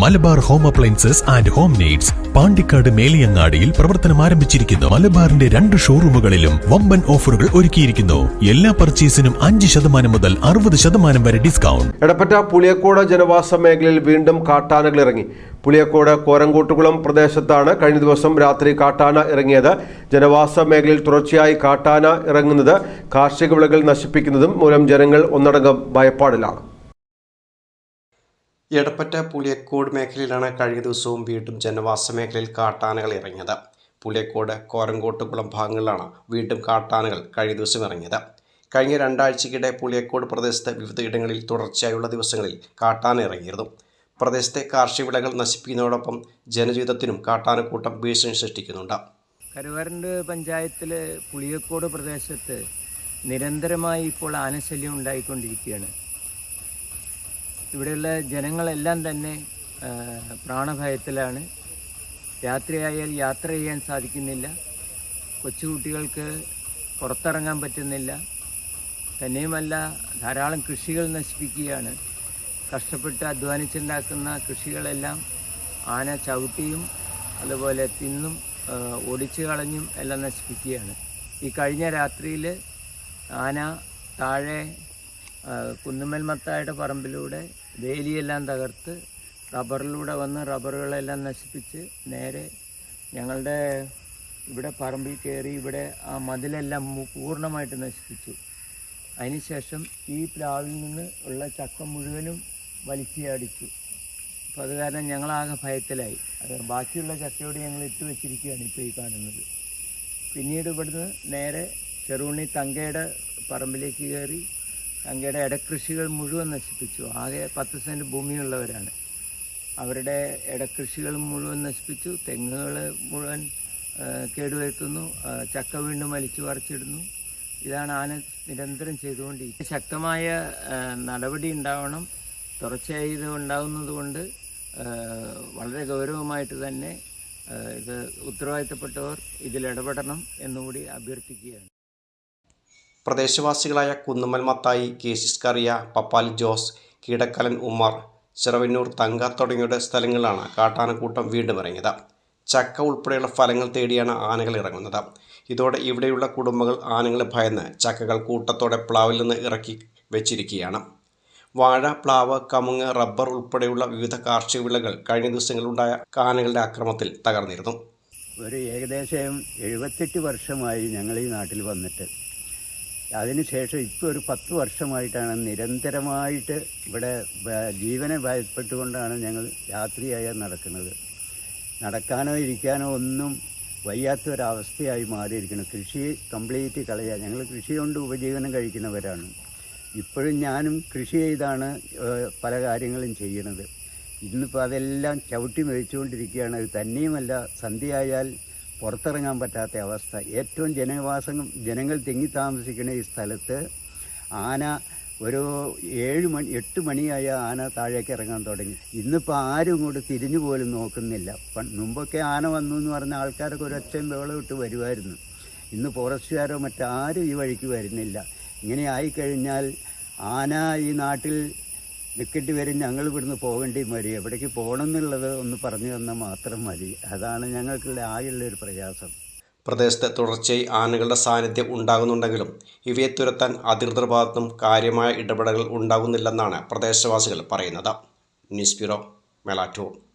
Malabar home appliances and home needs Pandikkad മേലിയങ്ങാടിയിൽ പ്രവർത്തനം ആരംഭിച്ചിരിക്കുന്നു. മലബാറിന്റെ രണ്ട് ഷോറൂമുകളിലും വമ്പൻ ഓഫറുകൾ ഒരുക്കിയിരിക്കുന്നു. എല്ലാ പർച്ചേസിനും അഞ്ച് ശതമാനം മുതൽ അറുപത് ശതമാനം വരെ ഡിസ്കൗണ്ട്. എടപ്പറ്റ പുളിയക്കോട് ജനവാസ മേഖലയിൽ വീണ്ടും കാട്ടാനകൾ ഇറങ്ങി. പുളിയക്കോട് കോരങ്കൂട്ടുകുളം പ്രദേശത്താണ് കഴിഞ്ഞ ദിവസം രാത്രി കാട്ടാന ഇറങ്ങിയത്. ജനവാസ മേഖലയിൽ തുടർച്ചയായി കാട്ടാന ഇറങ്ങുന്നത് കാർഷിക വിളകൾ നശിപ്പിക്കുന്നതും മൂലം ജനങ്ങൾ ഒന്നടങ്കം ഭയപ്പാടിലാണ്. എടപ്പറ്റ പുളിയക്കോട് മേഖലയിലാണ് കഴിഞ്ഞ ദിവസവും വീണ്ടും ജനവാസ മേഖലയിൽ കാട്ടാനകൾ ഇറങ്ങിയത്. പുളിയക്കോട് കോരങ്കോട്ടുകുളം ഭാഗങ്ങളിലാണ് വീണ്ടും കാട്ടാനകൾ കഴിഞ്ഞ ദിവസം ഇറങ്ങിയത്. കഴിഞ്ഞ രണ്ടാഴ്ചയ്ക്കിടെ പുളിയക്കോട് പ്രദേശത്ത് വിവിധ ഇടങ്ങളിൽ തുടർച്ചയായുള്ള ദിവസങ്ങളിൽ കാട്ടാന ഇറങ്ങിയിരുന്നു. പ്രദേശത്തെ കാർഷിക വിളകൾ നശിപ്പിക്കുന്നതോടൊപ്പം ജനജീവിതത്തിനും കാട്ടാനക്കൂട്ടം ഭീഷണി സൃഷ്ടിക്കുന്നുണ്ട്. കരുവരണ്ട് പഞ്ചായത്തിലെ പുളിയക്കോട് പ്രദേശത്ത് നിരന്തരമായി ഇപ്പോൾ ആനശല്യം ഉണ്ടായിക്കൊണ്ടിരിക്കുകയാണ്. ഇവിടെയുള്ള ജനങ്ങളെല്ലാം തന്നെ പ്രാണഭയത്തിലാണ്. രാത്രിയായാൽ യാത്ര ചെയ്യാൻ സാധിക്കുന്നില്ല. കൊച്ചുകുട്ടികൾക്ക് പുറത്തിറങ്ങാൻ പറ്റുന്നില്ല. തന്നെയുമല്ല ധാരാളം കൃഷികൾ നശിപ്പിക്കുകയാണ്. കഷ്ടപ്പെട്ട് അധ്വാനിച്ചുണ്ടാക്കുന്ന കൃഷികളെല്ലാം ആന ചവിട്ടിയും അതുപോലെ തിന്നും ഒടിച്ചു കളഞ്ഞും എല്ലാം നശിപ്പിക്കുകയാണ്. ഈ കഴിഞ്ഞ രാത്രിയിൽ ആന താഴെ ആ, കുന്നുമ്മൽ മത്തായുടെ പറമ്പിലൂടെ വേലിയെല്ലാം തകർത്ത് റബ്ബറിലൂടെ വന്ന് റബ്ബറുകളെല്ലാം നശിപ്പിച്ച് നേരെ ഞങ്ങളുടെ ഇവിടെ പറമ്പിൽ കയറി ഇവിടെ ആ മതിലെല്ലാം പൂർണമായിട്ട് നശിപ്പിച്ചു. അതിനുശേഷം ഈ പ്ലാവിൽ നിന്ന് ഉള്ള ചക്ക മുഴുവനും വലിച്ചിയാടിച്ചു അപ്പോൾ അത് കാരണം ഞങ്ങളാകെ ഭയത്തിലായി. അത് ബാക്കിയുള്ള ചക്കയോട് ഞങ്ങൾ ഇട്ട് വെച്ചിരിക്കുകയാണ് ഇപ്പോൾ ഈ കാണുന്നത്. പിന്നീട് ഇവിടുന്ന് നേരെ ചെറുണ്ണി തങ്കയുടെ പറമ്പിലേക്ക് കയറി തങ്കയുടെ ഇടക്കൃഷികൾ മുഴുവൻ നശിപ്പിച്ചു. ആകെ പത്ത് സെന്റ് ഭൂമിയുള്ളവരാണ്. അവരുടെ ഇടക്കൃഷികൾ മുഴുവൻ നശിപ്പിച്ചു. തെങ്ങുകൾ മുഴുവൻ കേടുവരുത്തുന്നു. ചക്ക വീണ്ടും വലിച്ചു പറിച്ചിടുന്നു. ഇതാണ് ആന നിരന്തരം ചെയ്തുകൊണ്ടിരിക്കുന്നത്. ശക്തമായ നടപടി ഉണ്ടാവണം. തുടർച്ചയായി ഇത് ഉണ്ടാകുന്നത് കൊണ്ട് വളരെ ഗൗരവമായിട്ട് തന്നെ ഇത് ഉത്തരവാദിത്തപ്പെട്ടവർ ഇതിൽ ഇടപെടണം എന്നുകൂടി അഭ്യർത്ഥിക്കുകയാണ്. പ്രദേശവാസികളായ കുന്നുമ്മൽ മത്തായി കറിയ പപ്പാൽ ജോസ് കീടക്കലൻ ഉമ്മർ ചിറവന്നൂർ തങ്ക തുടങ്ങിയുടെ സ്ഥലങ്ങളിലാണ് കാട്ടാനക്കൂട്ടം വീണ്ടും ഇറങ്ങിയത്. ചക്ക ഉൾപ്പെടെയുള്ള ഫലങ്ങൾ തേടിയാണ് ആനകൾ ഇറങ്ങുന്നത്. ഇതോടെ ഇവിടെയുള്ള കുടുംബങ്ങൾ ആനകളെ ഭയന്ന് ചക്കകൾ കൂട്ടത്തോടെ പ്ലാവിൽ നിന്ന് ഇറക്കി വെച്ചിരിക്കുകയാണ്. വാഴ പ്ലാവ് കമുങ്ങ് റബ്ബർ ഉൾപ്പെടെയുള്ള വിവിധ കാർഷിക വിളകൾ കഴിഞ്ഞ ദിവസങ്ങളിലുണ്ടായ ആനകളുടെ ആക്രമത്തിൽ തകർന്നിരുന്നു. ഒരു ഏകദേശം എഴുപത്തെട്ട് വർഷമായി ഞങ്ങൾ ഈ നാട്ടിൽ വന്നിട്ട് അതിനുശേഷം ഇപ്പോൾ ഒരു പത്ത് വർഷമായിട്ടാണ് നിരന്തരമായിട്ട് ഇവിടെ ജീവനെ ഭയപ്പെട്ടുകൊണ്ടാണ് ഞങ്ങൾ രാത്രിയായ നടക്കുന്നത്. നടക്കാനോ ഇരിക്കാനോ ഒന്നും വയ്യാത്തൊരവസ്ഥയായി മാറിയിരിക്കുന്നു. കൃഷി കംപ്ലീറ്റ് കളയുക ഞങ്ങൾ കൃഷി കൊണ്ട് ഉപജീവനം കഴിക്കുന്നവരാണ്. ഇപ്പോഴും ഞാനും കൃഷി ചെയ്താണ് പല കാര്യങ്ങളും ചെയ്യണത് ഇന്നിപ്പോൾ അതെല്ലാം ചവിട്ടി മേടിച്ചുകൊണ്ടിരിക്കുകയാണ്. അത് തന്നെയുമല്ല സന്ധ്യയായാൽ പുറത്തിറങ്ങാൻ പറ്റാത്ത അവസ്ഥ. ഏറ്റവും ജനവാസം ജനങ്ങൾ തിങ്ങി താമസിക്കുന്ന ഈ സ്ഥലത്ത് ആന ഒരു ഏഴ് മണി എട്ട് മണിയായ ആന താഴേക്ക് ഇറങ്ങാൻ തുടങ്ങി. ഇന്നിപ്പോൾ ആരും ഇങ്ങോട്ട് തിരിഞ്ഞു പോലും നോക്കുന്നില്ല. മുമ്പൊക്കെ ആന വന്നു എന്ന് പറഞ്ഞ ആൾക്കാരൊക്കെ ഒരൊച്ചയും വേള വിട്ട് വരുമായിരുന്നു ഇന്ന് ഫോറസ്റ്റുകാരോ മറ്റാരും ഈ വഴിക്ക് വരുന്നില്ല. ഇങ്ങനെ ആയിക്കഴിഞ്ഞാൽ ആന ഈ നാട്ടിൽ നിൽക്കേണ്ടി വരും ഞങ്ങൾ ഇവിടുന്ന് പോകേണ്ടി വരും എവിടേക്ക് പോകണം എന്നുള്ളത് ഒന്ന് പറഞ്ഞു തന്നാൽ മാത്രം മതി. അതാണ് ഞങ്ങൾക്കുള്ള ആകെയുള്ള ഒരു പ്രയാസം. പ്രദേശത്ത് തുടർച്ചയായി ആനകളുടെ സാന്നിധ്യം ഉണ്ടാകുന്നുണ്ടെങ്കിലും ഇവയെ തുരത്താൻ അധികൃതർ ഭാഗത്തും കാര്യമായ ഇടപെടലുകൾ ഉണ്ടാകുന്നില്ലെന്നാണ് പ്രദേശവാസികൾ പറയുന്നത്. News bureau Melattur.